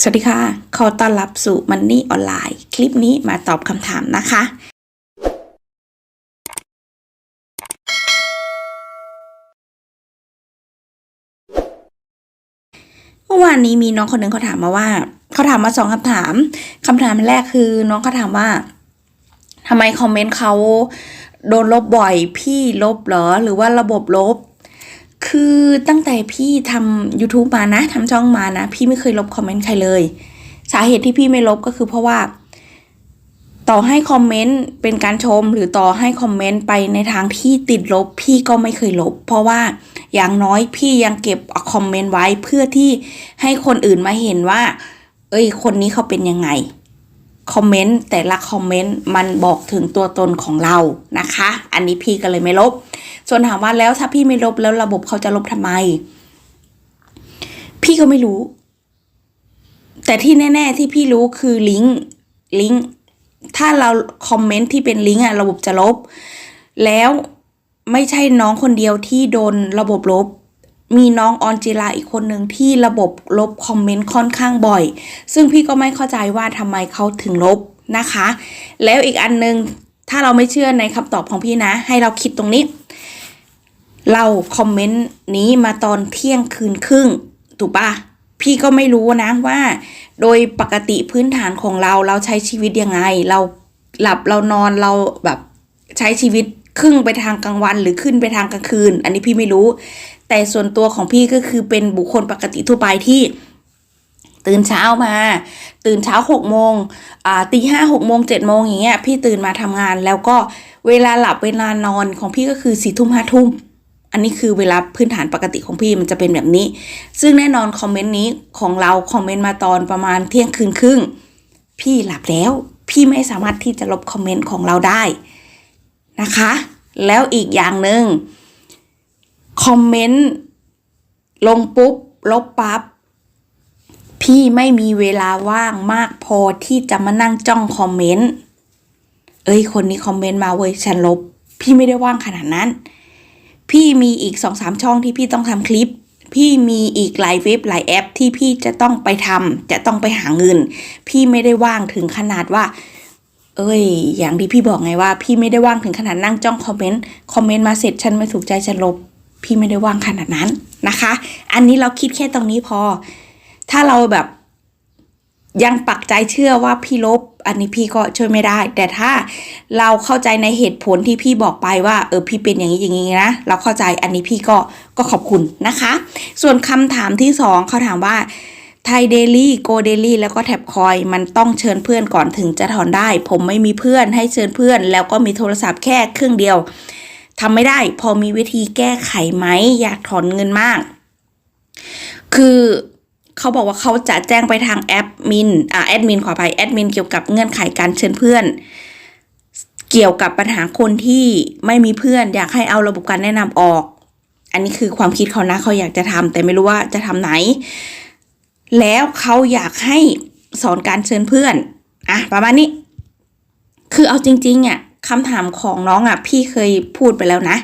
สวัสดีค่ะ ขอต้อนรับสู่มันนี่ออนไลน์ คลิปนี้มาตอบคำถามนะคะ เมื่อวานนี้มีน้องคนหนึ่งเขาถามมาว่า เขาถามมาสองคำถามคำถามแรกคือน้องเขาถามว่าทำไมคอมเมนต์เขาโดนลบบ่อย พี่ลบเหรอ หรือว่าระบบลบ คือตั้งแต่พี่ทำ YouTube มานะทำช่องมานะ พี่ไม่เคยลบคอมเมนต์ใครเลย สาเหตุที่พี่ไม่ลบก็คือเพราะว่า ต่อให้คอมเมนต์เป็นการชม หรือต่อให้คอมเมนต์ไปในทางที่ติดลบ พี่ก็ไม่เคยลบ เพราะว่าอย่างน้อยพี่ยังเก็บคอมเมนต์ไว้เพื่อที่ให้คนอื่นมาเห็นว่า เอ้ย คนนี้เขาเป็นยังไงคอมเมนต์แต่ละคอมเมนต์มันบอกถึงตัวตนของเรานะคะ อันนี้พี่ก็เลยไม่ลบ ส่วนถามว่าแล้วถ้าพี่ไม่ลบแล้วระบบเขาจะลบทำไม พี่ก็ไม่รู้ แต่ที่แน่ ๆ ที่พี่รู้คือลิงก์ลิงก์ถ้าเราคอมเมนต์ที่เป็นลิงก์อะระบบจะลบ แล้วไม่ใช่น้องคนเดียวที่โดนระบบลบ มีน้องออนจิลาอีกคนหนึ่งที่ระบบลบคอมเมนต์ค่อนข้างบ่อย ซึ่งพี่ก็ไม่เข้าใจว่าทำไมเขาถึงลบนะคะ แล้วอีกอันนึง ถ้าเราไม่เชื่อในคำตอบของพี่นะ ให้เราคิดตรงนี้ เราคอมเมนต์นี้มาตอนเที่ยงคืนครึ่ง ถูกปะพี่ก็ไม่รู้นะว่า โดยปกติพื้นฐานของเราเราใช้ชีวิตยังไง เราหลับเรานอนเราแบบใช้ชีวิตครึ่งไปทางกลางวันหรือขึ้นไปทางกลางคืน อันนี้พี่ไม่รู้ แต่ส่วนตัวของพี่ก็คือเป็นบุคคลปกติทั่วไปที่ ตื่นเช้ามา ตื่นเช้าหกโมงอ่าตีห้าหกโมงเจ็ดโมงอย่างเงี้ยพี่ตื่นมาทำงานแล้วก็เวลาหลับเวลานอนของพี่ก็คือสี่ทุ่มห้าทุ่ม อันนี้คือเวลาพื้นฐานปกติของพี่มันจะเป็นแบบนี้ ซึ่งแน่นอนคอมเมนต์นี้ของเราคอมเมนต์มาตอนประมาณเที่ยงคืนครึ่ง พี่หลับแล้ว พี่ไม่สามารถที่จะลบคอมเมนต์ของเราได้นะคะ แล้วอีกอย่างหนึ่งคอมเมนต์ลงปุ๊บ ลบปั๊บพี่ไม่มีเวลาว่างมากพอที่จะมานั่งจ้องคอมเมนต์ เอ้ย คนนี้คอมเมนต์มาเว้ยฉันลบ พี่ไม่ได้ว่างขนาดนั้น พี่มีอีกสองสามช่องที่พี่ต้องทำคลิป พี่มีอีกหลายเว็บหลายแอป ที่พี่จะต้องไปทำจะต้องไปหาเงิน พี่ไม่ได้ว่างถึงขนาดว่า เอ้ย อย่างที่พี่บอกไงว่า พี่ไม่ได้ว่างถึงขนาดนั่งจ้องคอมเมนต์คอมเมนต์มาเสร็จฉันไม่ถูกใจฉันลบ พี่ไม่ได้ว่างขนาดนั้นนะคะ อันนี้เราคิดแค่ตรงนี้พอ ถ้าเราแบบ ยังปักใจเชื่อว่าพี่ลบ อันนี้พี่ก็ช่วยไม่ได้ แต่ถ้าเราเข้าใจในเหตุผลที่พี่บอกไปว่าเออพี่เป็นอย่างนี้อย่างนี้นะเราเข้าใจอันนี้พี่ก็ก็ขอบคุณนะคะ ส่วนคำถามที่สองเขาถามว่าไทยเดลี่โกเดลี่แล้วก็แท็บคอย มันต้องเชิญเพื่อนก่อนถึงจะถอนได้ ผมไม่มีเพื่อนให้เชิญเพื่อน แล้วก็มีโทรศัพท์แค่เครื่องเดียวทำไม่ได้ พอมีวิธีแก้ไขไหมอยากถอนเงินมาก คือ เขาบอกว่าเขาจะแจ้งไปทางแอดมินอ่าแอดมินขออภัยแอดมินเกี่ยวกับเงื่อนไขการเชิญเพื่อน เกี่ยวกับปัญหาคนที่ไม่มีเพื่อน อยากให้เอาระบบการแนะนำออก อันนี้คือความคิดเขานะเขาอยากจะทำแต่ไม่รู้ว่าจะทำไหน แล้วเขาอยากให้สอนการเชิญเพื่อนอะประมาณนี้ คือเอาจริงๆอะคำถามของน้องอะพี่เคยพูดไปแล้วนะ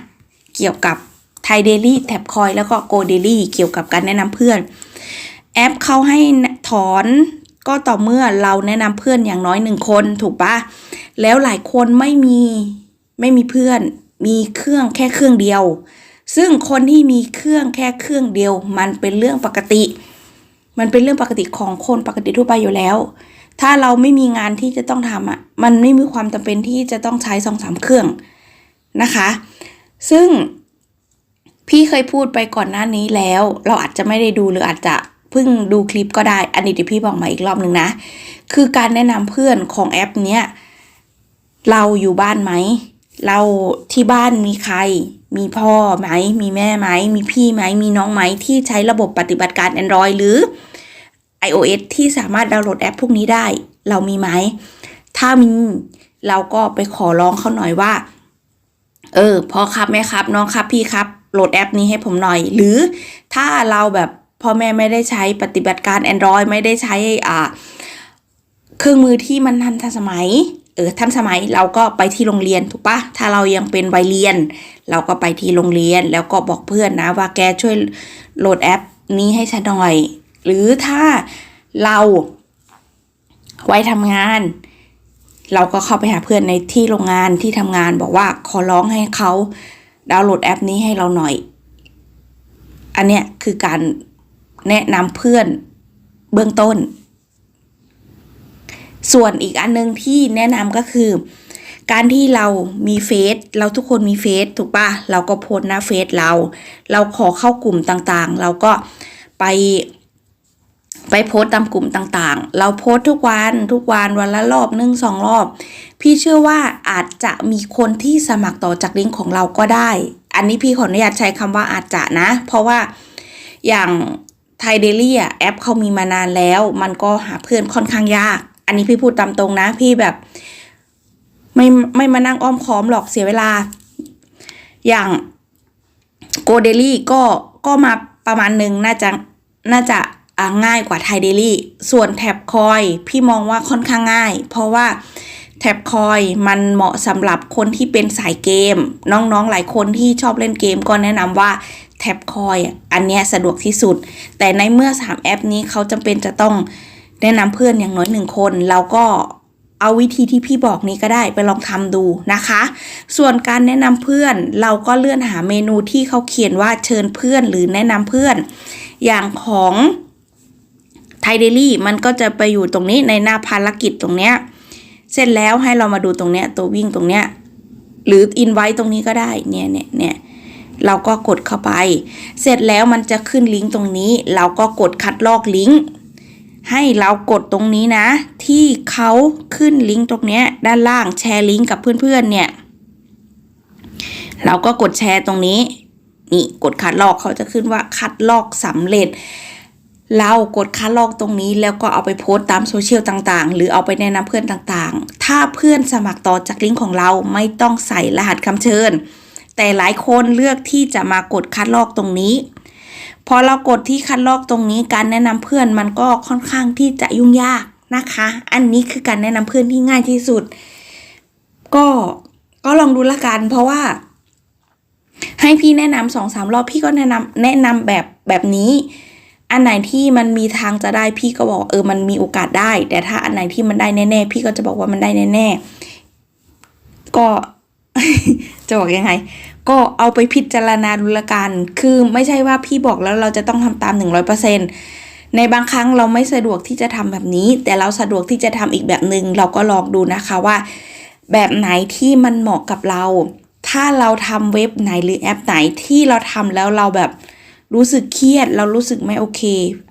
เกี่ยวกับไทยเดลี่แท็บคอยแล้วก็โกเดลี่เกี่ยวกับการแนะนำเพื่อน แอปเขาให้ถอนก็ต่อเมื่อเราแนะนำเพื่อนอย่างน้อยหนึ่งคนถูกปะแล้วหลายคนไม่มีไม่มีเพื่อน มีเครื่องแค่เครื่องเดียว ซึ่งคนที่มีเครื่องแค่เครื่องเดียว มันเป็นเรื่องปกติ มันเป็นเรื่องปกติของคนปกติทั่วไปอยู่แล้ว ถ้าเราไม่มีงานที่จะต้องทำอะมันไม่มีความจำเป็นที่จะต้องใช้สองสามเครื่องนะคะ ซึ่งพี่เคยพูดไปก่อนหน้านี้แล้ว เราอาจจะไม่ได้ดูหรืออาจจะ พิ่งดูคลิปก็ได้ อันนี้เดี๋ยวพี่บอกมาอีกรอบหนึ่งนะ คือการแนะนำเพื่อนของแอปเนี้ย เราอยู่บ้านไหม เราที่บ้านมีใคร มีพ่อไหม มีแม่ไหม มีพี่ไหม มีน้องไหม ที่ใช้ระบบปฏิบัติการ Android หรือ iOS ที่สามารถดาวน์โหลดแอปพวกนี้ได้ เรามีไหม ถ้ามีเราก็ไปขอร้องเขาหน่อยว่า เออพ่อครับแม่ครับ น้องครับพี่ครับโหลดแอปนี้ให้ผมหน่อย หรือถ้าเราแบบ พ่อแม่ไม่ได้ใช้ปฏิบัติการ Android ไม่ได้ใช้อ่าเครื่องมือที่มันทันสมัยเออทันสมัยเราก็ไปที่โรงเรียนถูกปะถ้าเรายังเป็นวัยเรียน เราก็ไปที่โรงเรียนแล้วก็บอกเพื่อนนะว่าแกช่วยโหลดแอปนี้ให้ฉันหน่อย หรือถ้าเราไว้ทำงาน เราก็เข้าไปหาเพื่อนในที่โรงงานที่ทำงานบอกว่าขอร้องให้เขาดาวน์โหลดแอปนี้ให้เราหน่อย อันเนี้ยคือการ แนะนำเพื่อนเบื้องต้น ส่วนอีกอันนึงที่แนะนำก็คือ การที่เรามีเฟซเราทุกคนมีเฟซถูกปะเราก็โพสหน้าเฟซเรา เราขอเข้ากลุ่มต่างๆ เราก็ไปไปโพสต์ตามกลุ่มต่างๆ เราโพสต์ทุกวันทุกวันวันละรอบหนึ่งสองรอบ พี่เชื่อว่าอาจจะมีคนที่สมัครต่อจากลิงก์ของเราก็ได้ อันนี้พี่ขออนุญาตใช้คำว่าอาจจะนะ เพราะว่าอย่าง ไทยเดลี่อะแอปเขามีมานานแล้ว มันก็หาเพื่อนค่อนข้างยาก อันนี้พี่พูดตามตรงนะ พี่แบบ ไม่ไม่มานั่งอ้อมค้อมหรอกเสียเวลา อย่างโกเดลี่ก็ก็มาประมาณหนึ่งน่าจะน่าจะง่ายกว่าไทยเดลี่ ส่วนแท็บคอยพี่มองว่าค่อนข้างง่าย เพราะว่าแท็บคอยมันเหมาะสำหรับคนที่เป็นสายเกม น้องๆหลายคนที่ชอบเล่นเกมก็แนะนำว่า แท็บคอยอันเนี้ยสะดวกที่สุด แต่ในเมื่อ 3 แอปนี้เขาจำเป็นจะต้องแนะนำเพื่อนอย่างน้อยหนึ่งคน เราก็เอาวิธีที่พี่บอกนี้ก็ได้ไปลองทำดูนะคะ ส่วนการแนะนำเพื่อนเราก็เลื่อนหาเมนูที่เขาเขียนว่าเชิญเพื่อนหรือแนะนำเพื่อน อย่างของไทเดลี่มันก็จะไปอยู่ตรงนี้ในหน้าภารกิจตรงเนี้ยเสร็จแล้วให้เรามาดูตรงเนี้ยตัววิ่งตรงเนี้ยหรืออินไว้ตรงนี้ก็ได้เนี่ยเนี่ยเนี่ย เราก็กดเข้าไป เสร็จแล้วมันจะขึ้นลิงก์ตรงนี้ เราก็กดคัดลอกลิงก์ให้เรากดตรงนี้นะ ที่เขาขึ้นลิงก์ตรงนี้ด้านล่างแชร์ลิงก์กับเพื่อนๆเนี่ย เราก็กดแชร์ตรงนี้นี่กดคัดลอกเขาจะขึ้นว่าคัดลอกสำเร็จ เรากดคัดลอกตรงนี้แล้วก็เอาไปโพสต์ตามโซเชียลต่างๆ หรือเอาไปแนะนำเพื่อนต่างๆ ถ้าเพื่อนสมัครต่อจากลิงก์ของเราไม่ต้องใส่รหัสคำเชิญ แต่หลายคนเลือกที่จะมากดคัดลอกตรงนี้ พอเรากดที่คัดลอกตรงนี้การแนะนำเพื่อนมันก็ค่อนข้างที่จะยุ่งยากนะคะ อันนี้คือการแนะนำเพื่อนที่ง่ายที่สุด ก็ก็ลองดูละกันเพราะว่า ให้พี่แนะนำสองสามรอบพี่ก็แนะนำแนะนำแบบแบบนี้อันไหนที่มันมีทางจะได้พี่ก็บอกเออมันมีโอกาสได้ แต่ถ้าอันไหนที่มันได้แน่ๆ พี่ก็จะบอกว่ามันได้แน่ๆ ก็ จะบอกยังไง ก็เอาไปพิจารณาดูละกัน คือไม่ใช่ว่าพี่บอกแล้วเราจะต้องทำตาม 100%ในบางครั้งเราไม่สะดวกที่จะทำแบบนี้ แต่เราสะดวกที่จะทำอีกแบบหนึ่งเราก็ลองดูนะคะว่า แบบไหนที่มันเหมาะกับเรา ถ้าเราทำเว็บไหนหรือแอปไหนที่เราทำแล้วเราแบบรู้สึกเครียด เรารู้สึกไม่โอเค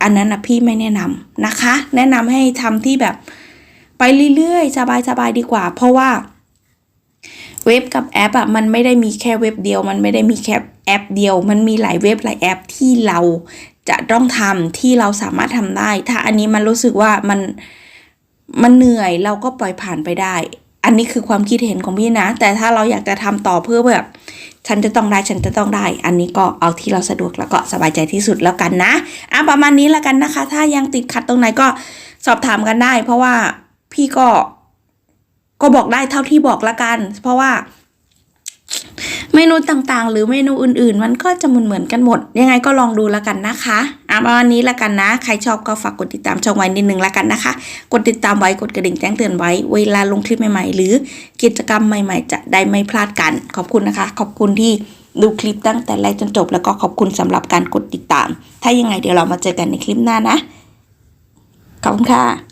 อันนั้นนะพี่ไม่แนะนำนะคะ แนะนำให้ทำที่แบบไปเรื่อยๆสบายๆดีกว่า เพราะว่า เว็บกับแอปอะมันไม่ได้มีแค่เว็บเดียว มันไม่ได้มีแค่แอปเดียว มันมีหลายเว็บหลายแอปที่เราจะต้องทำที่เราสามารถทำได้ ถ้าอันนี้มันรู้สึกว่ามันมันเหนื่อยเราก็ปล่อยผ่านไปได้ อันนี้คือความคิดเห็นของพี่นะ แต่ถ้าเราอยากจะทำต่อเพื่อแบบฉันจะต้องได้ฉันจะต้องได้ อันนี้ก็เอาที่เราสะดวกแล้วก็สบายใจที่สุดแล้วกันนะอะประมาณนี้แล้วกันนะคะ ถ้ายังติดขัดตรงไหนก็สอบถามกันได้ เพราะว่าพี่ก็ ก็บอกได้เท่าที่บอกละกัน เพราะว่า เมนูต่างๆ หรือเมนูอื่นๆ มันก็จะเหมือนๆกันหมด ยังไงก็ลองดูละกันนะคะอะประมาณนี้ละกันนะ ใครชอบก็ฝากกดติดตามช่องไว้นิดนึงละกันนะคะ กดติดตามไว้กดกระดิ่งแจ้งเตือนไว้ เวลาลงคลิปใหม่ๆ หรือกิจกรรมใหม่ๆ จะได้ไม่พลาดกัน ขอบคุณนะคะ ขอบคุณที่ดูคลิปตั้งแต่แรกจนจบ แล้วก็ขอบคุณสำหรับการกดติดตาม ถ้ายังไงเดี๋ยวเรามาเจอกันในคลิปหน้านะ ขอบคุณค่ะ